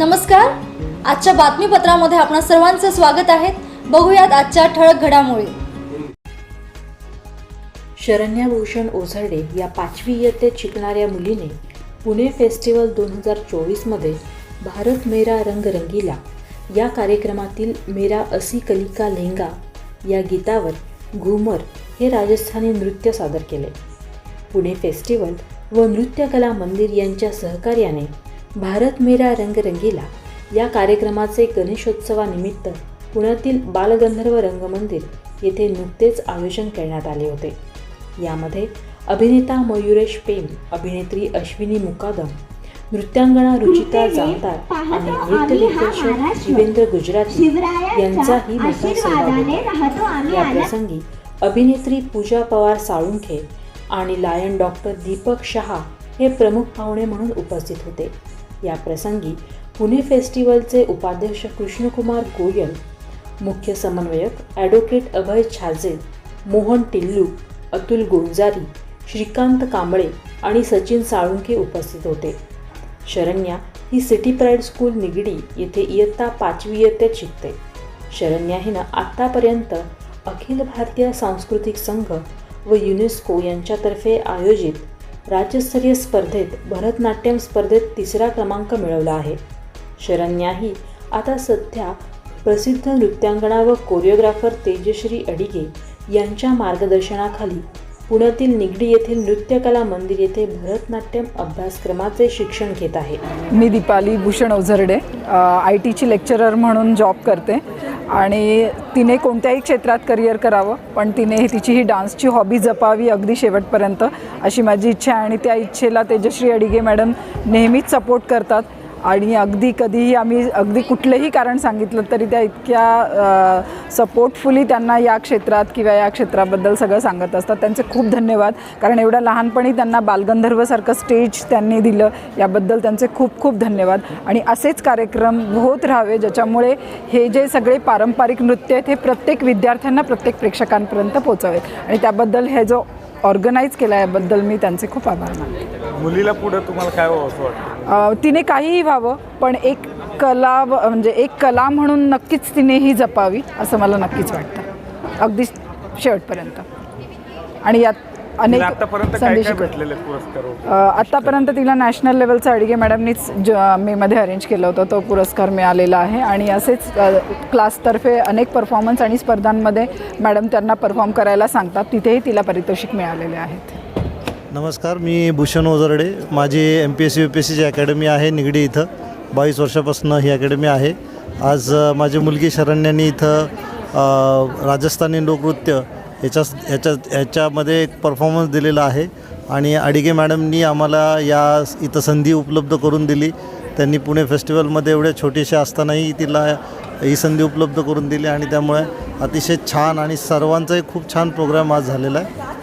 नमस्कार. आजच्या बातमीपत्रामध्ये आपणा सर्वांचं स्वागत आहे. बघूयात आजच्या ठळक घडामोडी. शरण्या भूषण ओझरडे या पाचवी इयत्तेत शिकणाऱ्या मुलीने पुणे फेस्टिवल दोन हजार चोवीसमध्ये भारत मेरा रंगरंगीला या कार्यक्रमातील मेरा असी कलिका लेंगा या गीतावर घुमर हे राजस्थानी नृत्य सादर केले. पुणे फेस्टिवल व नृत्यकला मंदिर यांच्या सहकार्याने भारत मेरा रंग रंगीला या कार्यक्रमाचे गणेशोत्सवानिमित्त पुण्यातील बालगंधर्व रंगमंदिर येथे नुकतेच आयोजन करण्यात आले होते. यामध्ये अभिनेता मयुरेश पेम अभिनेत्री अश्विनी मुकादम नृत्यांगना रुचिता जामदार आणि नृत्य दिग्दर्शक जीवेंद्र गुजराती यांचाही मोठा सहभाग होता या प्रसंगी अभिनेत्री पूजा पवार साळुंखे आणि लायन डॉक्टर दीपक शहा हे प्रमुख पाहुणे म्हणून उपस्थित होते. या प्रसंगी पुणे फेस्टिवलचे उपाध्यक्ष कृष्णकुमार गोयल मुख्य समन्वयक ॲडव्होकेट अभय छाजे मोहन टिल्लू अतुल गोंजारी श्रीकांत कांबळे आणि सचिन साळुंके उपस्थित होते. शरण्या ही सिटी प्राईड स्कूल निगडी येथे इयत्ता पाचवी इयत्तेत शिकते. शरण्या हिनं आत्तापर्यंत अखिल भारतीय सांस्कृतिक संघ व युनेस्को यांच्यातर्फे आयोजित राज्यस्तरीय स्पर्धेत भरतनाट्यम स्पर्धेत तिसरा क्रमांक मिळवला आहे. शरण्याही आता सध्या प्रसिद्ध नृत्यांगणा व कोरिओग्राफर तेजश्री अडिगे यांच्या मार्गदर्शनाखाली पुण्यातील निगडी येथील नृत्यकला मंदिर येथे भरतनाट्यम अभ्यासक्रमाचे शिक्षण घेत आहे. मी दीपाली भूषण ओझरडे आय टीची लेक्चरर म्हणून जॉब करते. आणि तिने कोणत्याही क्षेत्रात करिअर करावं पण तिने तिची ही डान्सची हॉबी जपावी अगदी शेवटपर्यंत अशी माझी इच्छा आहे. आणि त्या इच्छेला तेजश्री अडिगे मॅडम नेहमीच सपोर्ट करतात. आणि अगदी कधीही आम्ही अगदी कुठलंही कारण सांगितलं तरी त्या इतक्या सपोर्टफुली त्यांना या क्षेत्रात किंवा या क्षेत्राबद्दल सगळं सांगत असतात. त्यांचे खूप धन्यवाद. कारण एवढ्या लहानपणी त्यांना बालगंधर्वसारखं स्टेज त्यांनी दिलं याबद्दल त्यांचे खूप खूप धन्यवाद. आणि असेच कार्यक्रम होत राहावे ज्याच्यामुळे हे जे सगळे पारंपरिक नृत्य आहेत हे प्रत्येक विद्यार्थ्यांना प्रत्येक प्रेक्षकांपर्यंत पोचावेत आणि त्याबद्दल हे जो ऑर्गनाईज केला याबद्दल मी त्यांचे खूप आभार मानते. मुलीला पुढे तुम्हाला काय व्हावं असं वाटतं? तिने काहीही व्हावं पण एक कला म्हणजे एक कला म्हणून नक्कीच तिने ही जपावी असं मला नक्कीच वाटतं. अगदी शेवटपर्यंत. आणि यात अनेक संदेश आत्तापर्यंत तिला नॅशनल लेवलचा अडिगे मॅडमनीच ज मेमध्ये अरेंज केलं होतं. तो पुरस्कार मिळालेला आहे. आणि असेच क्लासतर्फे अनेक परफॉर्मन्स आणि स्पर्धांमध्ये मॅडम त्यांना परफॉर्म करायला सांगतात. तिथेही तिला पारितोषिक मिळालेले आहेत. नमस्कार मी भूषण ओझरडे. माझी M P S C U P S सीची अकॅडमी आहे निगडी इथं. बावीस वर्षापासून ही अकॅडमी आहे. आज माझी मुलगी शरण्यानी इथं राजस्थानी लोकनृत्य याच्या ह्याच्या ह्याच्यामध्ये एक परफॉर्मन्स दिलेला आहे. आणि अडिगे मॅडमनी आम्हाला या इथं संधी उपलब्ध करून दिली. त्यांनी पुणे फेस्टिवलमध्ये एवढ्या छोटीशा असतानाही तिला ही संधी उपलब्ध करून दिली. आणि त्यामुळे अतिशय छान आणि सर्वांचाही खूप छान प्रोग्राम आज झालेला आहे.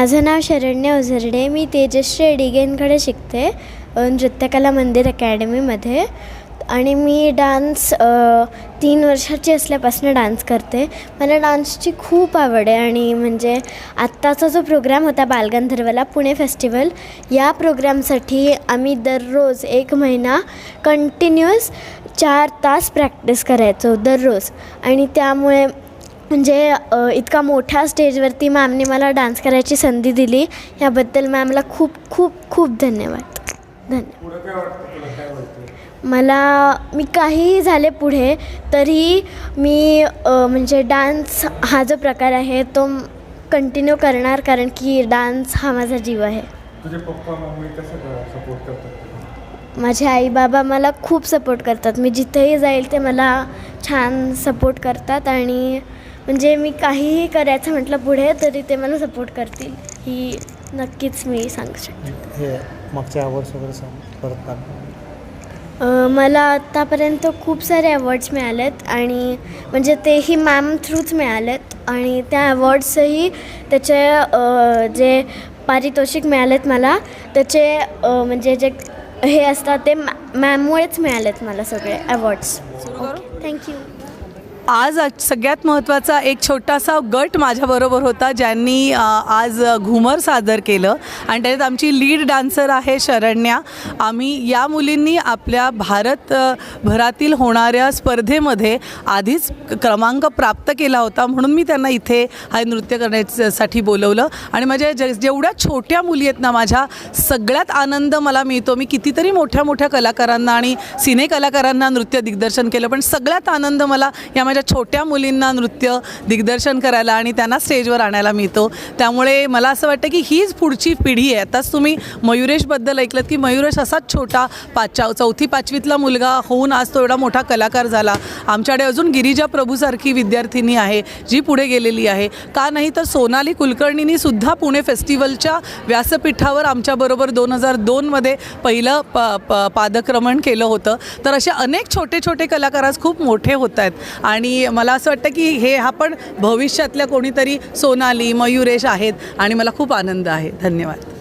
माझं नाव शरण्य ओझरडे मी तेजश्री एडिगेंकडे शिकते नृत्यकला मंदिर अकॅडमीमध्ये. आणि मी डान्स तीन वर्षाची असल्यापासून डान्स करते. मला डान्सची खूप आवड आहे आणि म्हणजे आत्ताचा जो प्रोग्राम होता बालगंधर्वला पुणे फेस्टिवल या प्रोग्रामसाठी आम्ही दररोज एक महिना कंटिन्युअस चार तास प्रॅक्टिस करायचो दररोज. आणि त्यामुळे म्हणजे इतका मोठ्या स्टेजवरती मॅमने मला डान्स करायची संधी दिली. याबद्दल मॅमला खूप खूप खूप धन्यवाद. धन्यवाद मला मी काहीही झाले पुढे तरी मी म्हणजे डान्स हा जो प्रकार आहे तो कंटिन्यू करणार कारण की डान्स हा माझा जीव आहे. माझे आई बाबा मला खूप सपोर्ट करतात. मी जिथेही जाईल ते मला छान सपोर्ट करतात आणि म्हणजे मी काहीही करायचं म्हटलं पुढे तरी ते मला सपोर्ट करतील. ही नक्कीच मी सांगू शकते. हे मागच्या अवॉर्ड्स वगैरे सांग परत अ, मला आत्तापर्यंत खूप सारे अवॉर्ड्स मिळालेत आणि म्हणजे तेही मॅम थ्रूच मिळालेत. आणि त्या अवॉर्ड्सही त्याचे अ, जे पारितोषिक मिळालेत मला त्याचे अ, म्हणजे जे हे असतात ते मॅ मॅममुळेच मिळालेत मला सगळे अवॉर्ड्स ओके थँक्यू आज सगळ्यात महत्त्वाचा एक छोटासा गट माझ्याबरोबर होता ज्यांनी आज घुमर सादर केलं. आणि त्याच्यात आमची लीड डान्सर आहे शरण्या. आम्ही या मुलींनी आपल्या भारत भरातील होणाऱ्या स्पर्धेमध्ये आधीच क्रमांक प्राप्त केला होता म्हणून मी त्यांना इथे हा नृत्य करण्यासाठी बोलवलं. आणि माझ्या ज जेवढ्या छोट्या मुली आहेत ना माझ्या सगळ्यात आनंद मला मिळतो. मी कितीतरी मोठ्या मोठ्या कलाकारांना आणि सिने कलाकारांना नृत्य दिग्दर्शन केलं पण सगळ्यात आनंद मला या माझ्या छोट्या मुलींना नृत्य दिग्दर्शन करायला आणि त्यांना स्टेजवर आणायला मिळतो. त्यामुळे मला असं वाटतं की हीच पुढची पिढी आहे. आताच तुम्ही मयुरेशबद्दल ऐकलं की मयुरेश असाच छोटा पाचव्या चौथी पाचवीतला मुलगा होऊन आज तो एवढा मोठा कलाकार झाला. आमच्याकडे अजून गिरिजा प्रभूसारखी विद्यार्थिनी आहे जी पुढे गेलेली आहे. का नाही तर सोनाली कुलकर्णींनी सुद्धा पुणे फेस्टिवलच्या व्यासपीठावर आमच्याबरोबर दोन हजार दोनमध्ये पहिलं प प पादक्रमण केलं होतं. तर असे अनेक छोटे छोटे कलाकार आज खूप मोठे होत आहेत. आणि आणि मला असं वाटतं की हे हा पण भविष्यातल्या कोणीतरी सोनाली मयुरेश आहेत आणि मला खूप आनंद आहे. धन्यवाद.